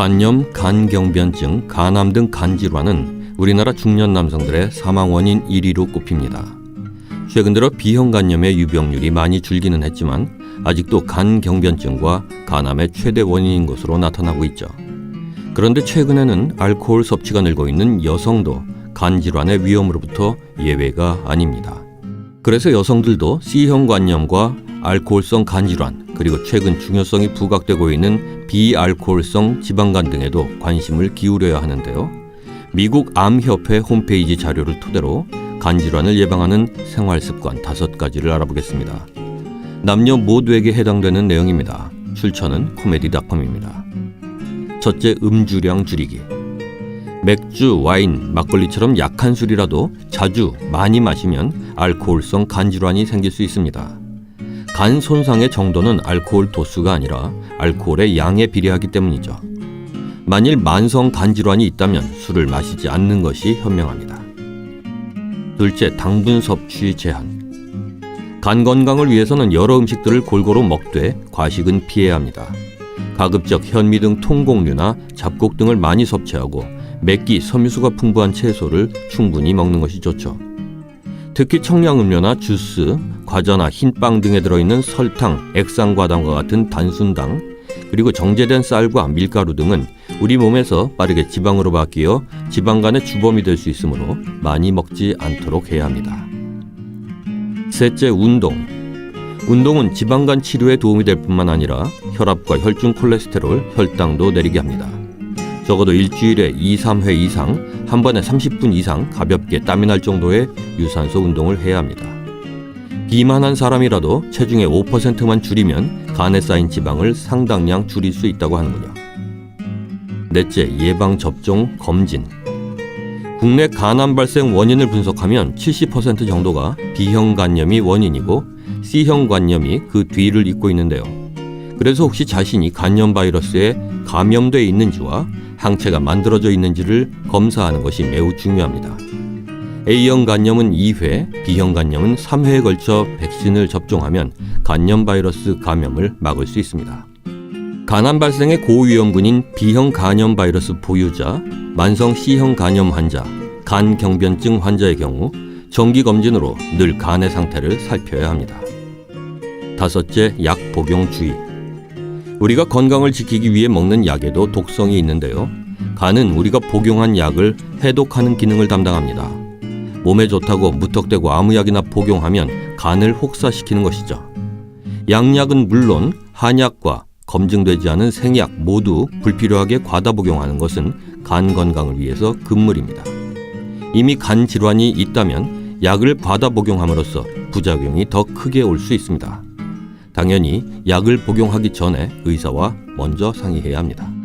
간염, 간경변증, 간암 등 간질환은 우리나라 중년 남성들의 사망 원인 1위로 꼽힙니다. 최근 들어 B형 간염의 유병률이 많이 줄기는 했지만 아직도 간경변증과 간암의 최대 원인인 것으로 나타나고 있죠. 그런데 최근에는 알코올 섭취가 늘고 있는 여성도 간 질환의 위험으로부터 예외가 아닙니다. 그래서 여성들도 C형 간염과 알코올성 간 질환 그리고 최근 중요성이 부각되고 있는 비알코올성 지방간 등에도 관심을 기울여야 하는데요. 미국 암협회 홈페이지 자료를 토대로 간 질환을 예방하는 생활 습관 다섯 가지를 알아보겠습니다. 남녀 모두에게 해당되는 내용입니다. 출처는 코미디닷컴입니다. 첫째, 음주량 줄이기. 맥주, 와인, 막걸리처럼 약한 술이라도 자주 많이 마시면 알코올성 간 질환이 생길 수 있습니다. 간 손상의 정도는 알코올 도수가 아니라 알코올의 양에 비례하기 때문이죠. 만일 만성 간 질환이 있다면 술을 마시지 않는 것이 현명합니다. 둘째, 당분 섭취 제한. 간 건강을 위해서는 여러 음식들을 골고루 먹되 과식은 피해야 합니다. 가급적 현미 등 통곡류나 잡곡 등을 많이 섭취하고 맵기, 섬유수가 풍부한 채소를 충분히 먹는 것이 좋죠. 특히 청량음료나 주스, 과자나 흰빵 등에 들어있는 설탕, 액상과당과 같은 단순당, 그리고 정제된 쌀과 밀가루 등은 우리 몸에서 빠르게 지방으로 바뀌어 지방간의 주범이 될 수 있으므로 많이 먹지 않도록 해야 합니다. 셋째, 운동. 운동은 지방간 치료에 도움이 될 뿐만 아니라 혈압과 혈중 콜레스테롤, 혈당도 내리게 합니다. 적어도 일주일에 2, 3회 이상 한 번에 30분 이상 가볍게 땀이 날 정도의 유산소 운동을 해야 합니다. 비만한 사람이라도 체중의 5%만 줄이면 간에 쌓인 지방을 상당량 줄일 수 있다고 하는군요. 넷째, 예방 접종 검진. 국내 간암 발생 원인을 분석하면 70% 정도가 B형 간염이 원인이고 C형 간염이 그 뒤를 잇고 있는데요. 그래서 혹시 자신이 간염 바이러스에 감염돼 있는지와 항체가 만들어져 있는지를 검사하는 것이 매우 중요합니다. A형 간염은 2회, B형 간염은 3회에 걸쳐 백신을 접종하면 간염 바이러스 감염을 막을 수 있습니다. 간암 발생의 고위험군인 B형 간염 바이러스 보유자, 만성 C형 간염 환자, 간 경변증 환자의 경우 정기 검진으로 늘 간의 상태를 살펴야 합니다. 다섯째, 약 복용 주의. 우리가 건강을 지키기 위해 먹는 약에도 독성이 있는데요. 간은 우리가 복용한 약을 해독하는 기능을 담당합니다. 몸에 좋다고 무턱대고 아무 약이나 복용하면 간을 혹사시키는 것이죠. 양약은 물론 한약과 검증되지 않은 생약 모두 불필요하게 과다 복용하는 것은 간 건강을 위해서 금물입니다. 이미 간 질환이 있다면 약을 과다 복용함으로써 부작용이 더 크게 올 수 있습니다. 당연히 약을 복용하기 전에 의사와 먼저 상의해야 합니다.